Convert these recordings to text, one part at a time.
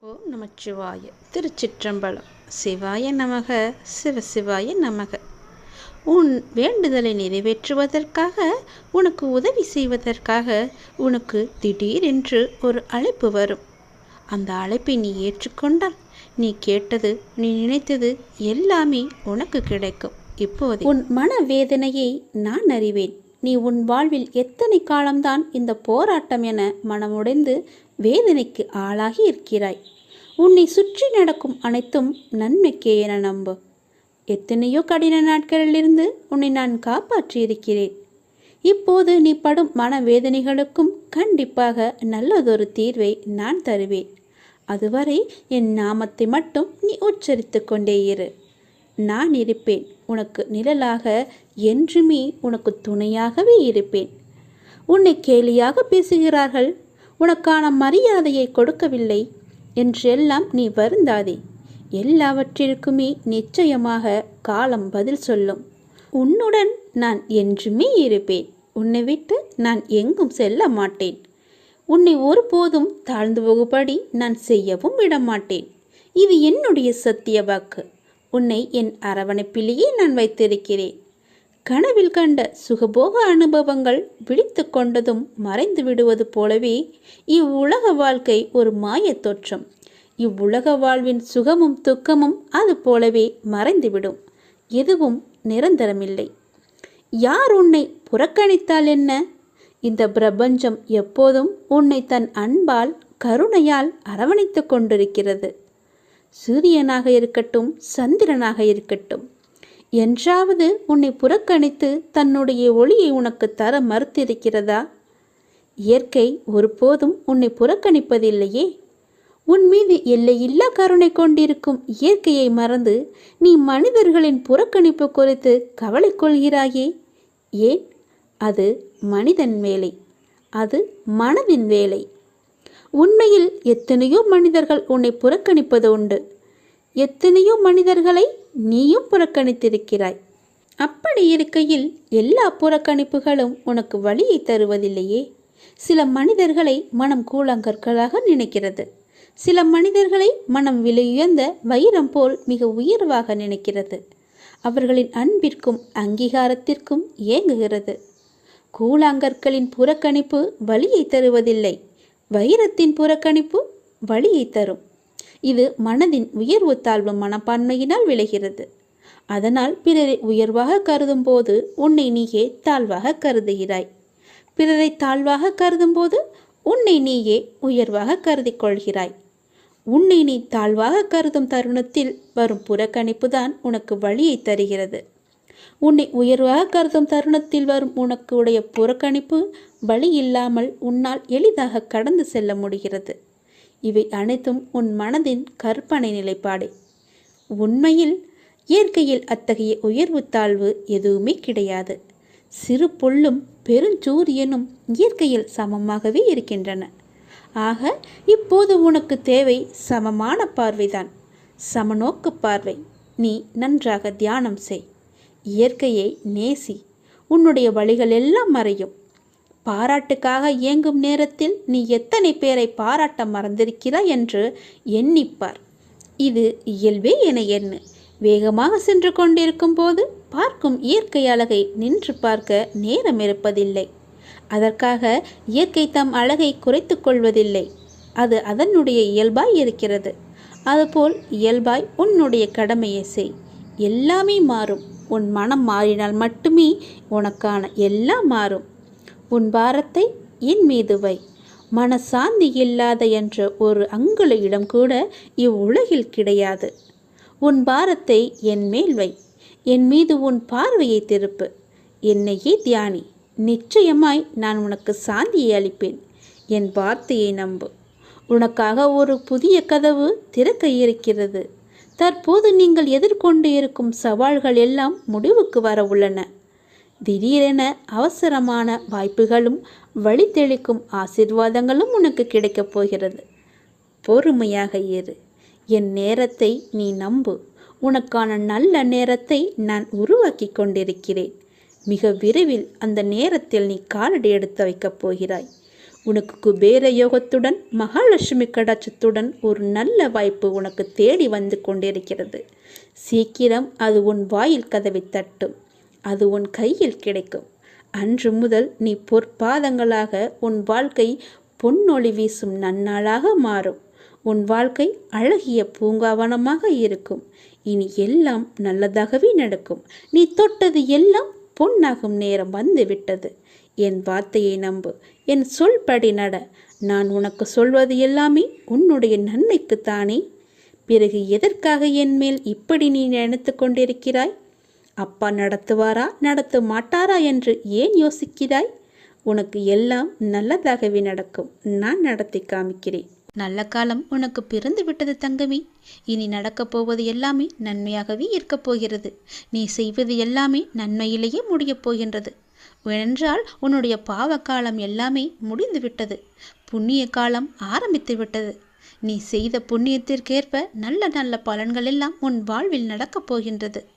ஓம் நமச்சிவாய. திருச்சிற்றம்பலம். சிவாய நமக சிவசிவாய நமக. உன் வேண்டுதலை நிறைவேற்றுவதற்காக உனக்கு உதவி செய்வதற்காக உனக்கு திடீரென்று ஒரு அழைப்பு வரும். அந்த அழைப்பை நீ ஏற்றுக்கொண்டால் நீ கேட்டது நீ நினைத்தது எல்லாமே உனக்கு கிடைக்கும். இப்போது உன் மனவேதனையை நான் அறிவேன். நீ உன் வாழ்வில் எத்தனை காலம்தான் இந்த போராட்டம் என மனமுடைந்து வேதனைக்கு ஆளாகி இருக்கிறாய். உன்னை சுற்றி நடக்கும் அனைத்தும் நன்மைக்கே என நம்பு. எத்தனையோ கடின நாட்களிலிருந்து உன்னை நான் காப்பாற்றி இருக்கிறேன் இப்போது நீ படும் மனவேதனைகளுக்கும் கண்டிப்பாக நல்லதொரு தீர்வை நான் தருவேன். அதுவரை என் நாமத்தை மட்டும் நீ உச்சரித்து கொண்டே இரு. நான் இருப்பேன். உனக்கு நிழலாக என்றுமே உனக்கு துணையாகவே இருப்பேன். உன்னை கேலியாக பேசுகிறார்கள் உனக்கான மரியாதையை கொடுக்கவில்லை என்றெல்லாம் நீ வருந்தாதே. எல்லாவற்றிற்குமே நிச்சயமாக காலம் பதில் சொல்லும். உன்னுடன் நான் என்றுமே இருப்பேன். உன்னை விட்டு நான் எங்கும் செல்ல மாட்டேன். உன்னை ஒருபோதும் தாழ்ந்து போகுபடி நான் செய்யவும் விடமாட்டேன். இது என்னுடைய சத்திய வாக்கு. உன்னை என் அரவணைப்பிலேயே நான் வைத்திருக்கிறேன். கனவில் கண்ட சுகபோக அனுபவங்கள் விழித்து கொண்டதும் மறைந்து விடுவது போலவே இவ்வுலக வாழ்க்கை ஒரு மாயத் தோற்றம். இவ்வுலக வாழ்வின் சுகமும் துக்கமும் அது போலவே மறைந்துவிடும். எதுவும் நிரந்தரமில்லை. யார் உன்னை புறக்கணித்தால் என்ன? இந்த பிரபஞ்சம் எப்போதும் உன்னை தன் அன்பால் கருணையால் அரவணைத்து கொண்டிருக்கிறது. சூரியனாக இருக்கட்டும் சந்திரனாக இருக்கட்டும். என்றாவது உன்னை புறக்கணித்து தன்னுடைய ஒளியை உனக்கு தர மறுத்திருக்கிறதா? இயற்கை ஒருபோதும் உன்னை புறக்கணிப்பதில்லையே. உன் மீது எல்லையில்லா கருணை கொண்டிருக்கும் இயற்கையை மறந்து நீ மனிதர்களின் புறக்கணிப்பு குறித்து கவலை கொள்கிறாயே. ஏன்? அது மனிதன் வேலை. அது மனதின் வேலை. உண்மையில் எத்தனையோ மனிதர்கள் உன்னை புறக்கணிப்பது உண்டு. எத்தனையோ மனிதர்களை நீயும் புறக்கணித்திருக்கிறாய். அப்படி இருக்கையில் எல்லா புறக்கணிப்புகளும் உனக்கு வழியை தருவதில்லையே. சில மனிதர்களை மனம் கூழாங்கற்களாக நினைக்கிறது. சில மனிதர்களை மனம் விலையுயர்ந்த வைரம் போல் மிக உயர்வாக நினைக்கிறது. அவர்களின் அன்பிற்கும் அங்கீகாரத்திற்கும் ஏங்குகிறது. கூழாங்கற்களின் புறக்கணிப்பு வழியை தருவதில்லை. வைரத்தின் புறக்கணிப்பு வழியை தரும். இது மனதின் உயர்வு தாழ்வு மனப்பான்மையினால் விளைகிறது. அதனால் பிறரை உயர்வாக கருதும் போது உன்னை நீயே தாழ்வாக கருதுகிறாய். பிறரை தாழ்வாக கருதும் போது உன்னை நீயே உயர்வாக கருதி கொள்கிறாய் உன்னை நீ தாழ்வாக கருதும் தருணத்தில் வரும் புறக்கணிப்பு தான் உனக்கு வழியை தருகிறது. உன்னை உயர்வாக கருதும் தருணத்தில் வரும் உனக்கு உடைய புறக்கணிப்பு வழி இல்லாமல் உன்னால் எளிதாக கடந்து செல்ல முடிகிறது. இவை அனைத்தும் உன் மனதின் கற்பனை நிலைப்பாடு. உண்மையில் இயற்கையில் அத்தகைய உயர்வு தாழ்வு எதுவுமே கிடையாது. சிறு புல்லும் பெருஞ்சூரியனும் இயற்கையில் சமமாகவே இருக்கின்றன. ஆக இப்போது உனக்கு தேவை சமமான பார்வைதான். சமநோக்கு பார்வை. நீ நன்றாக தியானம் செய். இயற்கையை நேசி. உன்னுடைய வழிகள் எல்லாம் மறையும். பாராட்டுக்காக இயங்கும் நேரத்தில் நீ எத்தனை பேரை பாராட்ட மறந்திருக்கிறாய் என்று எண்ணிப்பார். இது இயல்பே என எண்ணு. வேகமாக சென்று கொண்டிருக்கும் போது பார்க்கும் இயற்கை அழகை நின்று பார்க்க நேரம் இருப்பதில்லை. அதற்காக இயற்கை தம் அழகை குறைத்து கொள்வதில்லை. அது அதனுடைய இயல்பாய் இருக்கிறது. அதுபோல் இயல்பாய் உன்னுடைய கடமையை செய். எல்லாமே மாறும். உன் மனம் மாறினால் மட்டுமே உனக்கான எல்லாம் மாறும். உன் பாரத்தை என் மீது வை. மனசாந்தி இல்லாத என்ற ஒரு அங்குல இடம் கூட இவ்வுலகில் கிடையாது. உன் பாரத்தை என் மேல் வை. என் மீது உன் பார்வையை திருப்பு. என்னையே தியானி. நிச்சயமாய் நான் உனக்கு சாந்தியை அளிப்பேன். என் வார்த்தையை நம்பு. உனக்காக ஒரு புதிய கதவு திறக்க இருக்கிறது. தற்போது நீங்கள் எதிர்கொண்டு இருக்கும் சவால்கள் எல்லாம் முடிவுக்கு வர உள்ளன. திடீரென அவசரமான வாய்ப்புகளும் வழி தெளிக்கும் ஆசிர்வாதங்களும் உனக்கு கிடைக்கப் போகிறது. பொறுமையாக இரு. என் நேரத்தை நீ நம்பு. உனக்கான நல்ல நேரத்தை நான் உருவாக்கி கொண்டிருக்கிறேன். மிக விரைவில் அந்த நேரத்தில் நீ காலடி எடுத்து வைக்கப் போகிறாய். உனக்கு குபேர யோகத்துடன் மகாலட்சுமி கடாட்சத்துடன் ஒரு நல்ல வாய்ப்பு உனக்கு தேடி வந்து கொண்டிருக்கிறது. சீக்கிரம் அது உன் வாயில் கதவை தட்டும். அது உன் கையில் கிடைக்கும். அன்று முதல் நீ பொற்பாதங்களாக உன் வாழ்க்கை பொன்னொளி வீசும் நன்னாளாக மாறும். உன் வாழ்க்கை அழகிய பூங்காவனமாக இருக்கும். இனி எல்லாம் நல்லதாகவே நடக்கும். நீ தொட்டது எல்லாம் பொன்னாகும் நேரம் வந்து விட்டது. என் வார்த்தையை நம்பு. என் சொல்படி நட. நான் உனக்கு சொல்வது எல்லாமே உன்னுடைய நன்மைக்குத்தானே? பிறகு எதற்காக என் மேல் இப்படி நீ நினைத்து கொண்டிருக்கிறாய்? அப்பா நடத்துவாரா நடத்த மாட்டாரா என்று ஏன் யோசிக்கிறாய்? உனக்கு எல்லாம் நல்லதாகவே நடக்கும். நான் நடத்தி காமிக்கிறேன். நல்ல காலம் உனக்கு பிறந்து விட்டது தங்கமி. இனி நடக்கப் போவது எல்லாமே நன்மையாகவே இருக்கப் போகிறது. நீ செய்வது எல்லாமே நன்மையிலேயே முடியப் போகின்றது. என்றால் உன்னுடைய பாவ காலம் எல்லாமே முடிந்து விட்டது. புண்ணிய காலம் ஆரம்பித்து விட்டது. நீ செய்த புண்ணியத்திற்கேற்ப நல்ல நல்ல பலன்கள் எல்லாம் உன் வாழ்வில் நடக்கப் போகின்றது.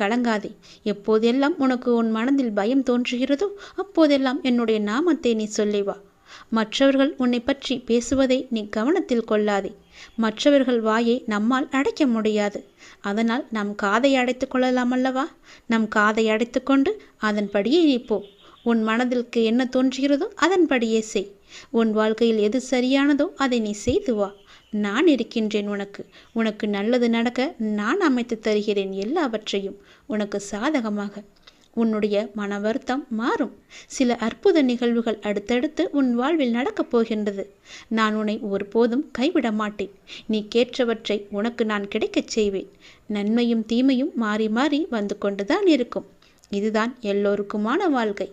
கலங்காதே. எப்போதெல்லாம் உனக்கு உன் மனதில் பயம் தோன்றுகிறதோ அப்போதெல்லாம் என்னுடைய நாமத்தை நீ சொல்லி வா மற்றவர்கள் உன்னை பற்றி பேசுவதை நீ கவனத்தில் கொள்ளாதே. மற்றவர்கள் வாயை நம்மால் அடைக்க முடியாது. அதனால் நம் காதை அடைத்து கொள்ளலாம் அல்லவா? நம் காதை அடைத்து கொண்டு அதன்படியே நீ போ உன் மனதிற்கு என்ன தோன்றுகிறதோ அதன்படியே செய். உன் வாழ்க்கையில் எது சரியானதோ அதை நீ செய்து வா. நான் இருக்கின்றேன் உனக்கு. உனக்கு நல்லது நடக்க நான் அமைத்து தருகிறேன் எல்லாவற்றையும். உனக்கு சாதகமாக உன்னுடைய மன வருத்தம் மாறும். சில அற்புத நிகழ்வுகள் அடுத்தடுத்து உன் வாழ்வில் நடக்கப் போகின்றது. நான் உன்னை ஒருபோதும் கைவிட மாட்டேன். நீ கேட்டவற்றை உனக்கு நான் கிடைக்கச் செய்வேன். நன்மையும் தீமையும் மாறி மாறி வந்து கொண்டுதான் இருக்கும். இதுதான் எல்லோருக்குமான வாழ்க்கை.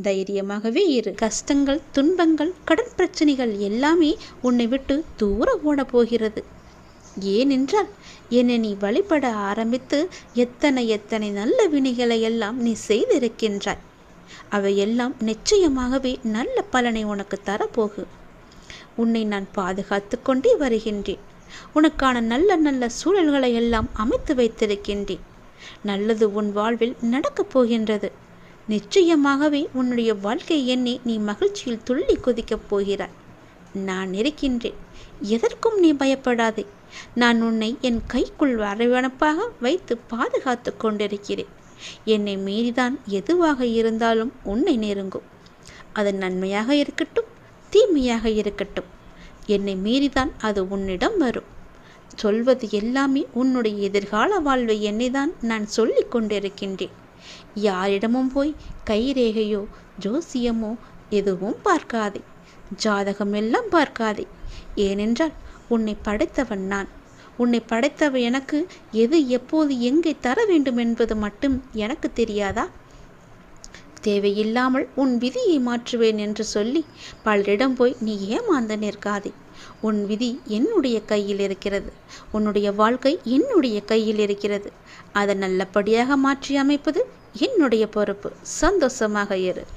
தைரியமாகவே இரு. கஷ்டங்கள் துன்பங்கள் கடன் பிரச்சனைகள் எல்லாமே உன்னை விட்டு தூர ஓட போகிறது ஏனென்றால் என்னை நீ வழிபட ஆரம்பித்து எத்தனை எத்தனை நல்ல வினைகளை எல்லாம் நீ செய்திருக்கின்றாய். அவையெல்லாம் நிச்சயமாகவே நல்ல பலனை உனக்கு தரப்போகு. உன்னை நான் பாதுகாத்து கொண்டே வருகின்றேன். உனக்கான நல்ல நல்ல சூழல்களை எல்லாம் அமைத்து வைத்திருக்கின்றேன். நல்லது உன் வாழ்வில் நடக்கப் போகின்றது. நிச்சயமாகவே உன்னுடைய வாழ்க்கை எண்ணி நீ மகிழ்ச்சியில் துள்ளி குதிக்கப் போகிறாய். நான் இருக்கின்றேன். எதற்கும் நீ பயப்படாதே. நான் உன்னை என் கைக்குள் அரவணைப்பாக வைத்து பாதுகாத்து கொண்டிருக்கிறேன். என்னை மீறிதான் எதுவாக இருந்தாலும் உன்னை நெருங்கும். அது நன்மையாக இருக்கட்டும் தீமையாக இருக்கட்டும். என்னை மீறிதான் அது உன்னிடம் வரும். சொல்வது எல்லாமே உன்னுடைய எதிர்கால வாழ்வை என்னைதான் நான் சொல்லிக் கொண்டிருக்கின்றேன். யாரிடமும் போய் கைரேகையோ ஜோசியமோ எதுவும் பார்க்காதே. ஜாதகம் எல்லாம் பார்க்காதே. ஏனென்றால் உன்னை படைத்தவன் நான். உன்னை படைத்தவ எனக்கு எது எப்போது எங்கே தர வேண்டும் என்பது மட்டும் எனக்கு தெரியாதா? தேவையில்லாமல் உன் விதியை மாற்றுவேன் என்று சொல்லி பலரிடம் போய் நீ ஏமாந்து நிற்காதே. உன் விதி என்னுடைய கையில் இருக்கிறது. உன்னுடைய வாழ்க்கை என்னுடைய கையில் இருக்கிறது. அதை நல்லபடியாக மாற்றி அமைப்பது என்னுடைய பொறுப்பு. சந்தோஷமாக இரு.